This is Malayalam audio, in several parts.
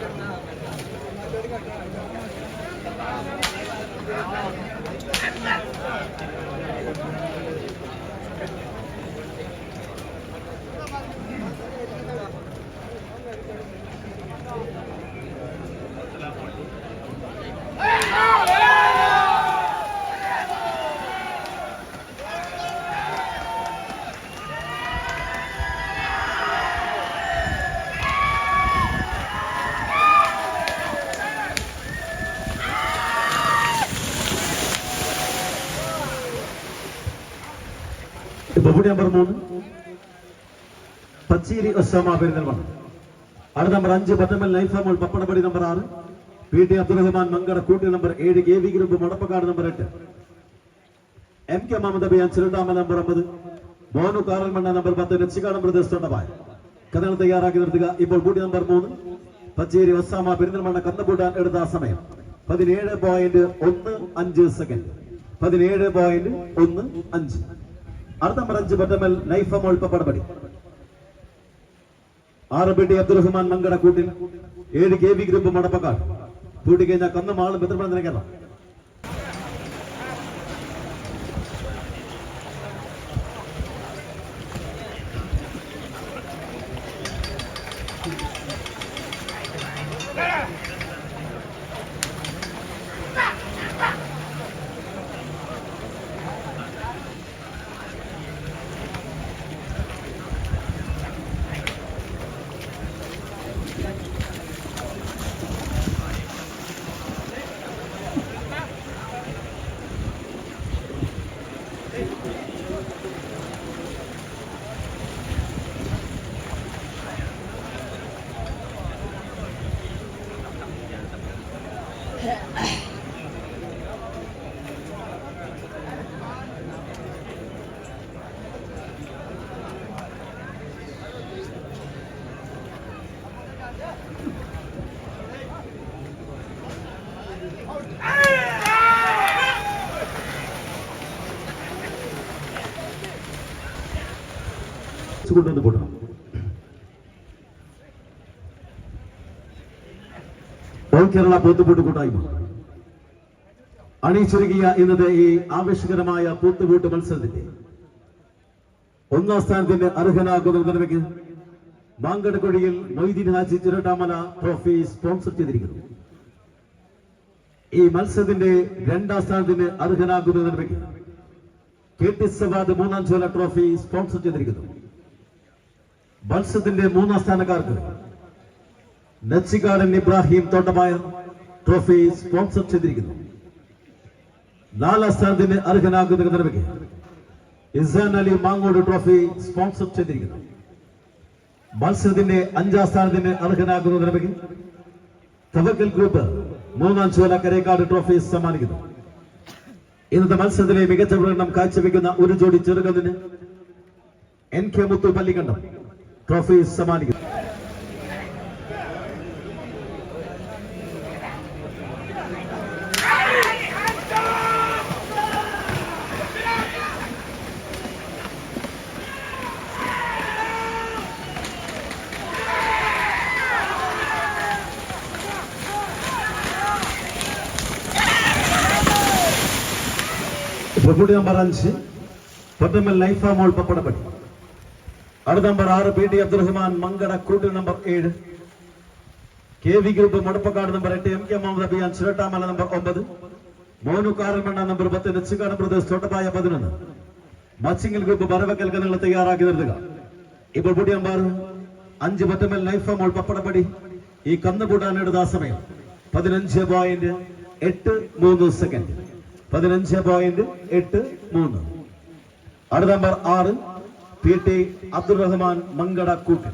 करना ബഹുടി നമ്പർ മൂന്ന്. പച്ചേരി ഒസാമ പെരുന്തൽമണ്ണ അടുത്ത നമ്പർ അഞ്ച് പത്തമ്മൽ നൈഫാമോൾ പപ്പടപടി നമ്പർ ആറ്. പി ടി അബ്ദുറഹ്മാൻ മങ്കട കൂട്ടി നമ്പർ ഏഴ് K V group Madappakkad number എട്ട്. M K Muhammad Abiyan number ഒമ്പത്. മോനു കാറൽമണ്ണ നമ്പർ പത്ത് രക്ഷിക്കാട് പ്രദേശ് തൊണ്ടപായ കഥകൾ തയ്യാറാക്കി നിർത്തുക. ഇപ്പോൾ കൂട്ടി നമ്പർ മൂന്ന്. പച്ചേരി ഒസാമ പെരുന്തൽമണ്ണ കന്നുകൂട്ടാൻ എടുത്ത സമയം. പതിനേഴ് പോയിന്റ് ഒന്ന് അഞ്ച് സെക്കൻഡ് പതിനേഴ് പോയിന്റ് ഒന്ന് അഞ്ച്. അടുത്ത നമ്പർ അഞ്ച് പത്തമ്മൽ നൈഫമോൾ പപ്പടപ്പടി ആറ് ബി അബ്ദുറഹ്മാൻ മങ്കട കൂട്ടിൽ ഏഴ് കെ വി ഗ്രൂപ്പ് മടപ്പക്കാട് കൂട്ടിക്കഴിഞ്ഞാൽ കന്നുമാളും ബന്ധപ്പെടാൻ നിനക്കണം കൊണ്ടുവന്ന് കൊടുക്കണം ഓൾ കേരള പോത്തുപൂട്ട് കൂട്ടായ്മ. അണിയിച്ചൊരുക്കിയ ഇന്നത്തെ ഈ ആവേശകരമായ പൂത്തുകൂട്ട് മത്സരത്തിന്റെ ഒന്നാം സ്ഥാനത്തിന് അർഹനാകുന്നതിലേക്ക് മാങ്കടക്കുഴിയിൽ മൊയ്തീൻ ഹാജി ചിരട്ടാമല ട്രോഫി സ്പോൺസർ ചെയ്തിരിക്കുന്നു. ഈ മത്സരത്തിന്റെ രണ്ടാം സ്ഥാനത്തിന് അർഹനാകുന്ന അർഹനാകുന്നതിലേക്ക് കെ ടി സവാദ് മൂന്നാം ചോല ട്രോഫി സ്പോൺസർ ചെയ്തിരിക്കുന്നു. മത്സരത്തിന്റെ മൂന്നാം സ്ഥാനക്കാർക്ക് നച്ചിക്കാടൻ ഇബ്രാഹിം തോട്ടമായ ട്രോഫി സ്പോൺസർ ചെയ്തിരിക്കുന്നു. നാലാം സ്ഥാനത്തിന് അർഹനാകുന്ന നിലവിക്ക് ഇസാൻ അലി മാങ്ങോട് ട്രോഫി സ്പോൺസർ ചെയ്തിരിക്കുന്നു. മത്സരത്തിന്റെ അഞ്ചാം സ്ഥാനത്തിന് അർഹനാകുന്ന നിലവിക്ക് തവക്കൽ ഗ്രൂപ്പ് മൂന്നാം ചോല കരേക്കാട് ട്രോഫി സമ്മാനിക്കുന്നു. ഇന്നത്തെ മത്സരത്തിലെ മികച്ച പ്രകടനം കാഴ്ചവെക്കുന്ന ഒരു ജോഡി ചെറുകതിന് N K Muthu Pallikkandam trophy സമ്മാനിക്കുന്നു പ്രഭുടി നമ്പർ അഞ്ച് പൊറ്റമ്മൽ നൈഫ മോൾ പപ്പടപ്പടി അടുത്ത നമ്പർ ആറ് പി ടി അബ്ദുറഹ്മാൻ മങ്കട കൂട്ടിൽ നമ്പർ ഏഴ്. K V group Mudappakkad number എട്ട് M K Muhammad Abiyan Chirattamala number ഒമ്പത്. മോനു കാറൽമണ്ണ നമ്പർ പത്ത് നെച്ചിക്കാട് പ്രദേശ് തോട്ടപ്പായ പതിനൊന്ന്. മച്ചിങ്ങൽ ഗ്രൂപ്പ് വരവക്കൽ നിങ്ങൾ തയ്യാറാക്കി നിർത്തുക. ഇപ്പോൾ പുതിയ നമ്പർ അഞ്ച് പത്തുമൽ ലൈഫ് മോൾ പപ്പടപ്പടി. ഈ കന്ന് കൂട്ടാനെടുത്ത ആ സമയം പതിനഞ്ച് പോയിന്റ് എട്ട് മൂന്ന് സെക്കൻഡ് പതിനഞ്ച് പോയിന്റ് എട്ട് മൂന്ന്. അടുത്ത നമ്പർ ആറ് പി ടി അബ്ദുറഹ്മാൻ മങ്കട കൂട്ട്.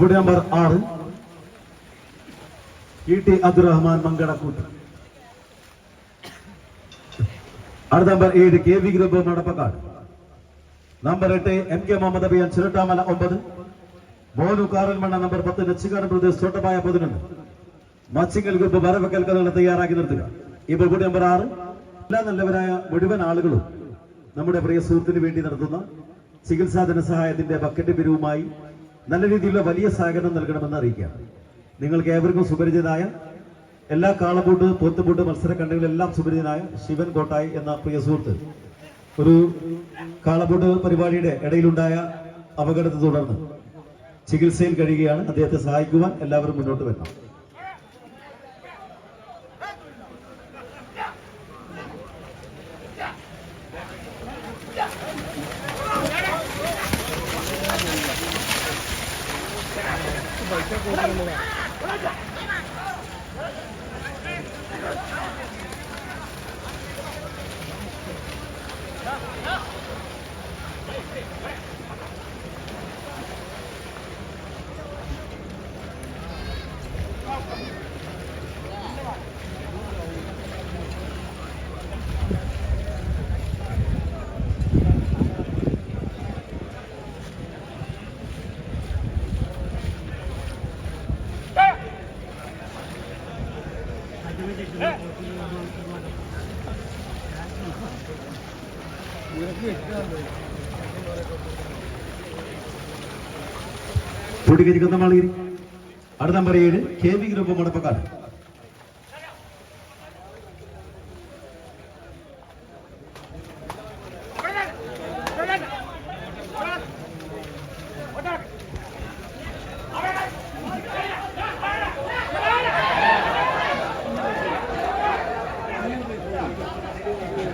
പ്രഭുടി നമ്പർ ആറ്. ഇ ടി അബ്ദുറഹ്മാൻ മങ്കടക്കൂട്ട് അടുത്ത നമ്പർ ഏഴ് K V group Nadappakkad. Number എട്ട് എം കെ മുഹമ്മദ് അബിയാൻ ചിരട്ടാമല ഒമ്പത്. മോനു കാറൽമണ്ണ നമ്പർ പത്ത് നച്ചിക്കാട് പ്രദേശ് തോട്ടപ്പായ പതിനൊന്ന്. മച്ചിങ്ങൽ ഗ്രൂപ്പ് വരവക്കൽ കഥകൾ തയ്യാറാക്കി നിർത്തുക. ഇപ്പോൾ കൂടി നമ്പർ ആറ്. എല്ലാ നല്ലവരായ മുഴുവൻ ആളുകളും നമ്മുടെ പ്രിയ സുഹൃത്തിന് വേണ്ടി നടത്തുന്ന ചികിത്സാ ധനസഹായത്തിന്റെ ബക്കറ്റ് പിരിവുമായി നല്ല രീതിയിലുള്ള വലിയ സഹകരണം നൽകണമെന്ന് അറിയിക്കാം നിങ്ങൾക്ക് ഏവർക്കും സുപരിചിതനായ എല്ലാ കാളബൂട്ട് പോത്തുബൂട്ട് മത്സര കണ്ടുകളെല്ലാം സുപരിചിതനായ ശിവൻ കോട്ടായി എന്ന പ്രിയ സുഹൃത്ത്. ഒരു കാളബൂട്ട് പരിപാടിയുടെ ഇടയിലുണ്ടായ അപകടത്തെ തുടർന്ന് ചികിത്സയിൽ കഴിയുകയാണ്. അദ്ദേഹത്തെ സഹായിക്കുവാൻ എല്ലാവരും മുന്നോട്ട് വരണം. వైద్యం కోరుతున్నాము കൂട്ടിക്കരിക്കുന്ന മാളികരി അടുത്ത നമ്പർ ഏഴ് കെ വി ഗ്രൂപ്പ് മുടപ്പക്കാട്